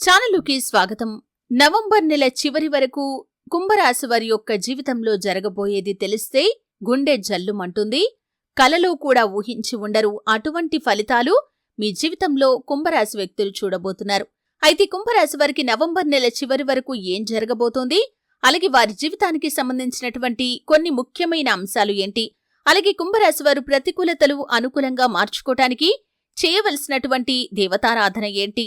ఛానలుకి స్వాగతం. నవంబర్ నెల చివరి వరకు కుంభరాశి వారి యొక్క జీవితంలో జరగబోయేది తెలిస్తే గుండె జల్లుమంటుంది. కలలో కూడా ఊహించి ఉండరు. అటువంటి ఫలితాలు మీ జీవితంలో కుంభరాశి వ్యక్తులు చూడబోతున్నారు. అయితే కుంభరాశి వారికి నవంబర్ నెల చివరి వరకు ఏం జరగబోతోంది? అలాగే వారి జీవితానికి సంబంధించినటువంటి కొన్ని ముఖ్యమైన అంశాలు ఏంటి? అలాగే కుంభరాశి వారు ప్రతికూలతలు అనుకూలంగా మార్చుకోటానికి చేయవలసినటువంటి దేవతారాధన ఏంటి?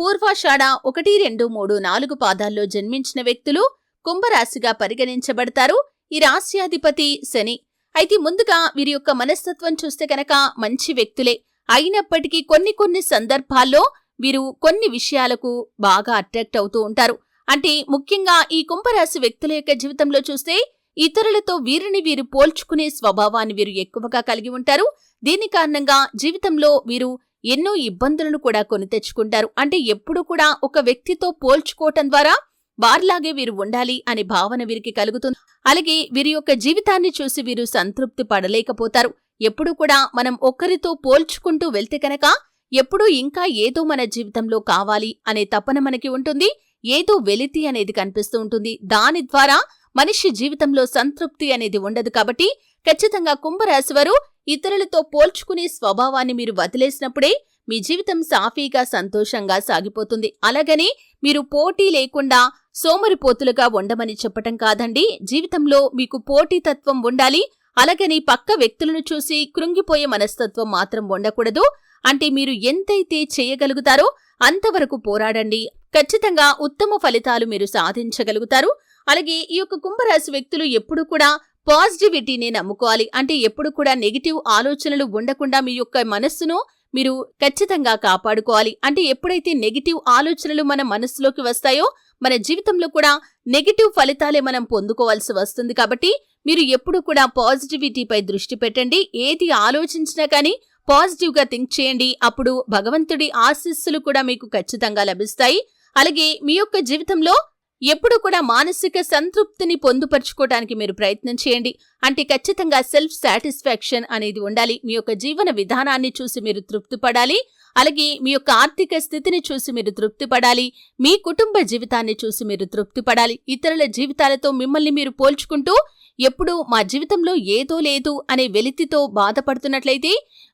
పూర్వాషాఢ ఒకటి రెండు మూడు నాలుగు పాదాల్లో జన్మించిన వ్యక్తులు కుంభరాశిగా పరిగణించబడతారు. ఈ రాశ్యాధిపతి శని. అయితే ముందుగా వీరి యొక్క మనస్తత్వం చూస్తే కనుక మంచి వ్యక్తులే. అయినప్పటికీ కొన్ని కొన్ని సందర్భాల్లో వీరు కొన్ని విషయాలకు బాగా అట్రాక్ట్ అవుతూ ఉంటారు. అంటే ముఖ్యంగా ఈ కుంభరాశి వ్యక్తుల యొక్క జీవితంలో చూస్తే ఇతరులతో వీరిని వీరు పోల్చుకునే స్వభావాన్ని వీరు ఎక్కువగా కలిగి ఉంటారు. దీని కారణంగా జీవితంలో వీరు ఎన్నో ఇబ్బందులను కూడా కొని తెచ్చుకుంటారు. అంటే ఎప్పుడు కూడా ఒక వ్యక్తితో పోల్చుకోవటం ద్వారా వారిలాగే వీరు ఉండాలి అనే భావన వీరికి కలుగుతుంది. అలాగే వీరి యొక్క జీవితాన్ని చూసి వీరు సంతృప్తి పడలేకపోతారు. ఎప్పుడు కూడా మనం ఒకరితో పోల్చుకుంటూ వెళ్తే కనుక ఎప్పుడూ ఇంకా ఏదో మన జీవితంలో కావాలి అనే తపన మనకి ఉంటుంది. ఏదో వెలితి అనేది కనిపిస్తూ ఉంటుంది. దాని ద్వారా మనిషి జీవితంలో సంతృప్తి అనేది ఉండదు కాబట్టి ఖచ్చితంగా కుంభరాశివారు ఇతరులతో పోల్చుకునే స్వభావాన్ని మీరు వదిలేసినప్పుడే మీ జీవితం సాఫీగా సంతోషంగా సాగిపోతుంది. అలాగని మీరు పోటీ లేకుండా సోమరిపోతులుగా ఉండమని చెప్పటం కాదండి. జీవితంలో మీకు పోటీతత్వం ఉండాలి. అలాగని పక్క వ్యక్తులను చూసి కృంగిపోయే మనస్తత్వం మాత్రం ఉండకూడదు. అంటే మీరు ఎంతైతే చేయగలుగుతారో అంతవరకు పోరాడండి. ఖచ్చితంగా ఉత్తమ ఫలితాలు మీరు సాధించగలుగుతారు. అలాగే ఈ యొక్క కుంభరాశి వ్యక్తులు ఎప్పుడూ కూడా పాజిటివిటీని నమ్ముకోవాలి. అంటే ఎప్పుడు కూడా నెగిటివ్ ఆలోచనలు ఉండకుండా మీ యొక్క మనస్సును మీరు ఖచ్చితంగా కాపాడుకోవాలి. అంటే ఎప్పుడైతే నెగిటివ్ ఆలోచనలు మన మనస్సులోకి వస్తాయో మన జీవితంలో కూడా నెగిటివ్ ఫలితాలే మనం పొందుకోవాల్సి వస్తుంది. కాబట్టి మీరు ఎప్పుడు కూడా పాజిటివిటీపై దృష్టి పెట్టండి. ఏది ఆలోచించినా కానీ పాజిటివ్గా థింక్ చేయండి. అప్పుడు భగవంతుడి ఆశీస్సులు కూడా మీకు ఖచ్చితంగా లభిస్తాయి. అలాగే మీ యొక్క జీవితంలో ఎప్పుడు కూడా మానసిక సంతృప్తిని పొందుపరుచుకోవడానికి మీరు ప్రయత్నం చేయండి. అంటే ఖచ్చితంగా సెల్ఫ్ సాటిస్ఫాక్షన్ అనేది ఉండాలి. మీ యొక్క జీవన విధానాన్ని చూసి మీరు తృప్తి పడాలి అలాగే మీ యొక్క ఆర్థిక స్థితిని చూసి మీరు తృప్తి పడాలి మీ కుటుంబ జీవితాన్ని చూసి మీరు తృప్తి పడాలి ఇతరుల జీవితాలతో మిమ్మల్ని మీరు పోల్చుకుంటూ ఎప్పుడు మా జీవితంలో ఏదో లేదు అనే వెలితితో బాధపడుతున్నట్లయితే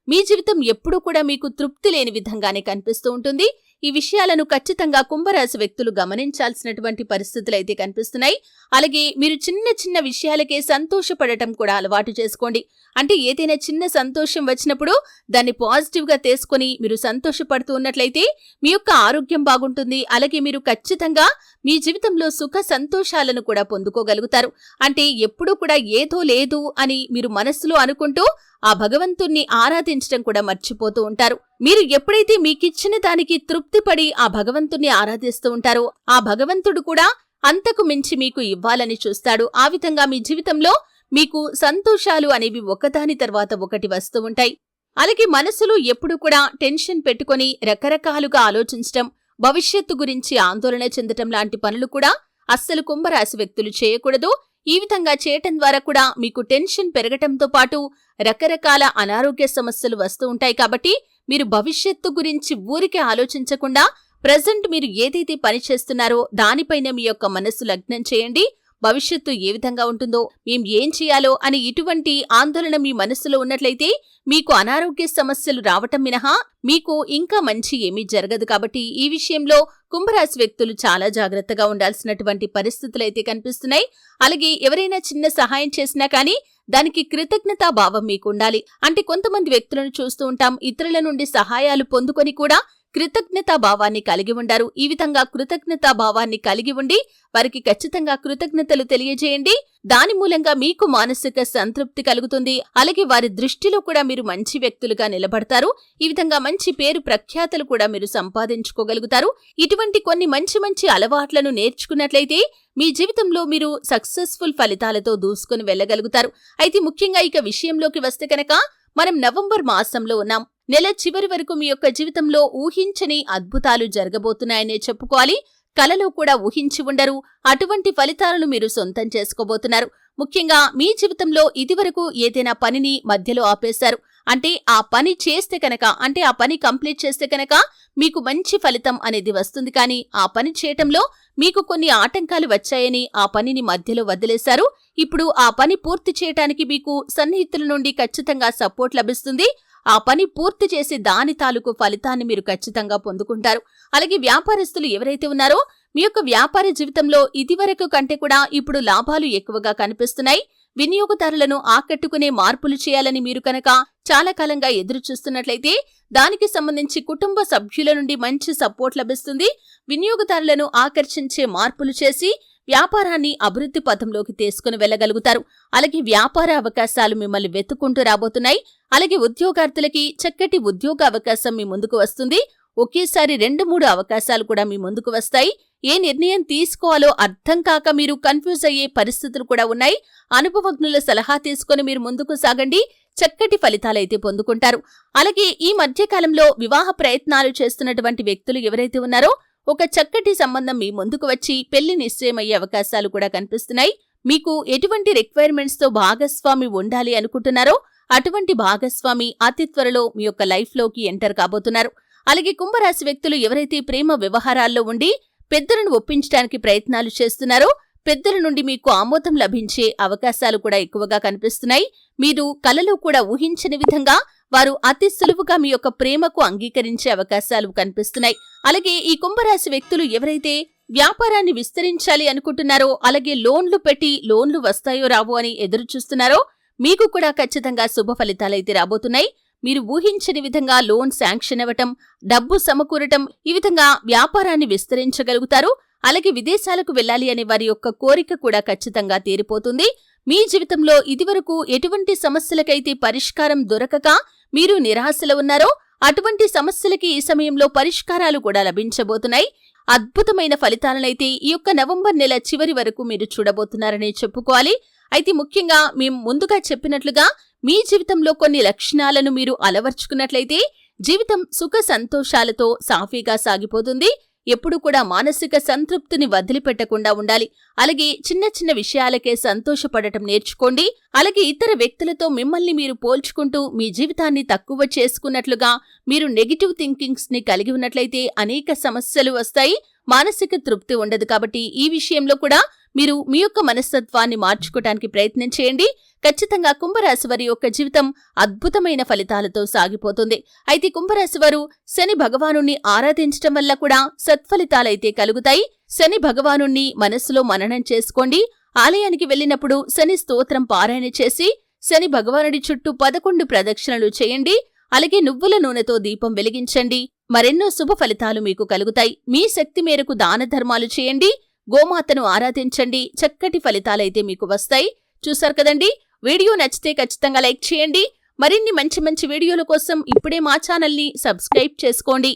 మీ జీవితం ఎప్పుడూ కూడా మీకు తృప్తి లేని విధంగానే కనిపిస్తూ ఉంటుంది. ఈ విషయాలను ఖచ్చితంగా కుంభరాశి వ్యక్తులు గమనించాల్సినటువంటి పరిస్థితులు అయితే కనిపిస్తున్నాయి. అలాగే మీరు చిన్న చిన్న విషయాలకే సంతోషపడటం కూడా అలవాటు చేసుకోండి. అంటే ఏదైనా చిన్న సంతోషం వచ్చినప్పుడు దాన్ని పాజిటివ్గా తీసుకొని మీరు సంతోషపడుతూ ఉన్నట్లయితే మీ యొక్క ఆరోగ్యం బాగుంటుంది. అలాగే మీరు ఖచ్చితంగా మీ జీవితంలో సుఖ సంతోషాలను కూడా పొందుకోగలుగుతారు. అంటే ఎప్పుడూ కూడా ఏదో లేదు అని మీరు మనస్సులో అనుకుంటూ ఆ భగవంతుణ్ణి ఆరాధించడం కూడా మర్చిపోతూ ఉంటారు. మీరు ఎప్పుడైతే మీకిచ్చిన దానికి తృప్తిపడి ఆ భగవంతుణ్ణి ఆరాధిస్తూ ఉంటారో ఆ భగవంతుడు కూడా అంతకు మించి మీకు ఇవ్వాలని చూస్తాడు. ఆ విధంగా మీ జీవితంలో మీకు సంతోషాలు అనేవి ఒకదాని తర్వాత ఒకటి వస్తూ ఉంటాయి. అలాగే మనసులో ఎప్పుడు కూడా టెన్షన్ పెట్టుకొని రకరకాలుగా ఆలోచించటం భవిష్యత్తు గురించి ఆందోళన చెందటం లాంటి పనులు కూడా అస్సలు కుంభరాశి వ్యక్తులు చేయకూడదు. ఈ విధంగా చేయటం ద్వారా కూడా మీకు టెన్షన్ పెరగటంతో పాటు రకరకాల అనారోగ్య సమస్యలు వస్తూ ఉంటాయి కాబట్టి మీరు భవిష్యత్తు గురించి ఊరికే ఆలోచించకుండా ప్రజెంట్ మీరు ఏదైతే పని చేస్తున్నారో దానిపైన మీ యొక్క మనస్సు లగ్నం చేయండి. భవిష్యత్తు ఏ విధంగా ఉంటుందో మేం ఏం చేయాలో అని ఇటువంటి ఆందోళన మీ మనస్సులో ఉన్నట్లయితే మీకు అనారోగ్య సమస్యలు రావటం మినహా మీకు ఇంకా మంచి ఏమీ జరగదు కాబట్టి ఈ విషయంలో కుంభరాశి వ్యక్తులు చాలా జాగ్రత్తగా ఉండాల్సినటువంటి పరిస్థితులైతే కనిపిస్తున్నాయి. అలాగే ఎవరైనా చిన్న సహాయం చేసినా కానీ దానికి కృతజ్ఞతా భావం మీకు ఉండాలి. అంటే కొంతమంది వ్యక్తులను చూస్తూ ఉంటాం. ఇతరుల నుండి సహాయాలు పొందుకొని కూడా కృతజ్ఞతా భావాన్ని కలిగి ఉండారు. ఈ విధంగా కృతజ్ఞతా భావాన్ని కలిగి ఉండి వారికి ఖచ్చితంగా కృతజ్ఞతలు తెలియజేయండి. దాని మూలంగా మీకు మానసిక సంతృప్తి కలుగుతుంది. అలాగే వారి దృష్టిలో కూడా మీరు మంచి వ్యక్తులుగా నిలబడతారు. ఈ విధంగా మంచి పేరు ప్రఖ్యాతలు కూడా మీరు సంపాదించుకోగలుగుతారు. ఇటువంటి కొన్ని మంచి మంచి అలవాట్లను నేర్చుకున్నట్లయితే మీ జీవితంలో మీరు సక్సెస్ఫుల్ ఫలితాలతో దూసుకుని వెళ్ళగలుగుతారు. అయితే ముఖ్యంగా ఇక విషయంలోకి వస్తే కనుక మనం నవంబర్ మాసంలో ఉన్నాం. నెల చివరి వరకు మీ యొక్క జీవితంలో ఊహించని అద్భుతాలు జరగబోతున్నాయనే చెప్పుకోవాలి. కలలో కూడా ఊహించి ఉండరు. అటువంటి ఫలితాలను మీరు సొంతం చేసుకోబోతున్నారు. ముఖ్యంగా మీ జీవితంలో ఇదివరకు ఏదైనా పనిని మధ్యలో ఆపేశారు. అంటే ఆ పని చేస్తే కనుక అంటే ఆ పని కంప్లీట్ చేస్తే కనుక మీకు మంచి ఫలితం అనేది వస్తుంది. కానీ ఆ పని చేయటంలో మీకు కొన్ని ఆటంకాలు వచ్చాయని ఆ పనిని మధ్యలో వదిలేశారు. ఇప్పుడు ఆ పని పూర్తి చేయటానికి మీకు సన్నిహితుల నుండి ఖచ్చితంగా సపోర్ట్ లభిస్తుంది. ఆ పని పూర్తి చేసి దాని తాలూకు ఫలితాన్ని మీరు ఖచ్చితంగా పొందుకుంటారు. అలాగే వ్యాపారస్తులు ఎవరైతే ఉన్నారో మీ యొక్క వ్యాపార జీవితంలో ఇదివరకు కంటే కూడా ఇప్పుడు లాభాలు ఎక్కువగా కనిపిస్తున్నాయి. వినియోగదారులను ఆకట్టుకునే మార్పులు చేయాలని మీరు కనుక చాలా కాలంగా ఎదురుచూస్తున్నట్లయితే దానికి సంబంధించి కుటుంబ సభ్యుల నుండి మంచి సపోర్ట్ లభిస్తుంది. వినియోగదారులను ఆకర్షించే మార్పులు చేసి వ్యాపారాన్ని అభివృద్ధి పథంలోకి తీసుకుని వెళ్ళగలుగుతారు. అలాగే వ్యాపార అవకాశాలు మిమ్మల్ని వెతుక్కుంటూ రాబోతున్నాయి. అలాగే ఉద్యోగార్థులకి చక్కటి ఉద్యోగ అవకాశం మీ ముందుకు వస్తుంది. ఒకేసారి రెండు మూడు అవకాశాలు కూడా మీ ముందుకు వస్తాయి. ఏ నిర్ణయం తీసుకోవాలో అర్థం కాక మీరు కన్ఫ్యూజ్ అయ్యే పరిస్థితులు కూడా ఉన్నాయి. అనుభవజ్ఞుల సలహా తీసుకుని మీరు ముందుకు సాగండి. చక్కటి ఫలితాలైతే పొందుకుంటారు. అలాగే ఈ మధ్యకాలంలో వివాహ ప్రయత్నాలు చేస్తున్నటువంటి వ్యక్తులు ఎవరైతే ఉన్నారో ఒక చక్కటి సంబంధం మీ ముందుకు వచ్చి పెళ్ళి నిశ్చయమయ్యే అవకాశాలు కూడా కనిపిస్తున్నాయి. మీకు ఎటువంటి రిక్వైర్మెంట్స్తో భాగస్వామి ఉండాలి అనుకుంటున్నారో అటువంటి భాగస్వామి అతి త్వరలో మీ యొక్క లైఫ్లోకి ఎంటర్ కాబోతున్నారు. అలాగే కుంభరాశి వ్యక్తులు ఎవరైతే ప్రేమ వ్యవహారాల్లో ఉండి పెద్దలను ఒప్పించడానికి ప్రయత్నాలు చేస్తున్నారో. పెద్దల నుండి మీకు ఆమోదం లభించే అవకాశాలు కూడా ఎక్కువగా కనిపిస్తున్నాయి. మీరు కలలో కూడా ఊహించని విధంగా వారు అతి సులువుగా మీ యొక్క ప్రేమకు అంగీకరించే అవకాశాలు కనిపిస్తున్నాయి. అలాగే ఈ కుంభరాశి వ్యక్తులు ఎవరైతే వ్యాపారాన్ని విస్తరించాలి అనుకుంటున్నారో అలాగే లోన్లు పెట్టి లోన్లు వస్తాయో రావో అని ఎదురు చూస్తున్నారో మీకు కూడా ఖచ్చితంగా శుభ ఫలితాలైతే రాబోతున్నాయి. మీరు ఊహించని విధంగా లోన్ శాంక్షన్ అవ్వటం డబ్బు సమకూరటం ఈ విధంగా వ్యాపారాన్ని విస్తరించగలుగుతారు. అలాగే విదేశాలకు వెళ్ళాలి అనే వారి యొక్క కోరిక కూడా ఖచ్చితంగా తీరిపోతుంది. మీ జీవితంలో ఇదివరకు ఎటువంటి సమస్యలకైతే పరిష్కారం దొరకక మీరు నిరాశలో ఉన్నారో అటువంటి సమస్యలకి ఈ సమయంలో పరిష్కారాలు కూడా లభించబోతున్నాయి. అద్భుతమైన ఫలితాలనైతే ఈ యొక్క నవంబర్ నెల చివరి వరకు మీరు చూడబోతున్నారని చెప్పుకోవాలి. అయితే ముఖ్యంగా మేము ముందుగా చెప్పినట్లుగా మీ జీవితంలో కొన్ని లక్షణాలను మీరు అలవర్చుకున్నట్లయితే జీవితం సుఖ సంతోషాలతో సాఫీగా సాగిపోతుంది. ఎప్పుడు కూడా మానసిక సంతృప్తిని వదిలిపెట్టకుండా ఉండాలి. అలాగే చిన్న చిన్న విషయాలకే సంతోషపడటం నేర్చుకోండి. అలాగే ఇతర వ్యక్తులతో మిమ్మల్ని మీరు పోల్చుకుంటూ మీ జీవితాన్ని తక్కువ చేసుకున్నట్లుగా మీరు నెగిటివ్ థింకింగ్స్ని కలిగి ఉన్నట్లయితే అనేక సమస్యలు వస్తాయి. మానసిక తృప్తి ఉండదు కాబట్టి ఈ విషయంలో కూడా మీరు మీ యొక్క మనస్తత్వాన్ని మార్చుకోవటానికి ప్రయత్నం చేయండి. ఖచ్చితంగా కుంభరాశి వారి యొక్క జీవితం అద్భుతమైన ఫలితాలతో సాగిపోతుంది. అయితే కుంభరాశి వారు శని భగవాను ఆరాధించటం వల్ల కూడా సత్ఫలితాలైతే కలుగుతాయి. శని భగవాను మనస్సులో మననం చేసుకోండి. ఆలయానికి వెళ్ళినప్పుడు శని స్తోత్రం పారాయణ చేసి శని భగవానుడి చుట్టూ పదకొండు ప్రదక్షిణలు చేయండి. అలాగే నువ్వుల నూనెతో దీపం వెలిగించండి. మరెన్నో శుభ ఫలితాలు మీకు కలుగుతాయి. మీ శక్తి మేరకు దాన ధర్మాలు చేయండి. గోమాతను ఆరాధించండి. చక్కటి ఫలితాలైతే మీకు వస్తాయి. చూసారు కదండి? వీడియో నచ్చితే ఖచ్చితంగా లైక్ చేయండి. మరిన్ని మంచి మంచి వీడియోల కోసం ఇప్పుడే మా ఛానల్ని సబ్స్క్రైబ్ చేసుకోండి.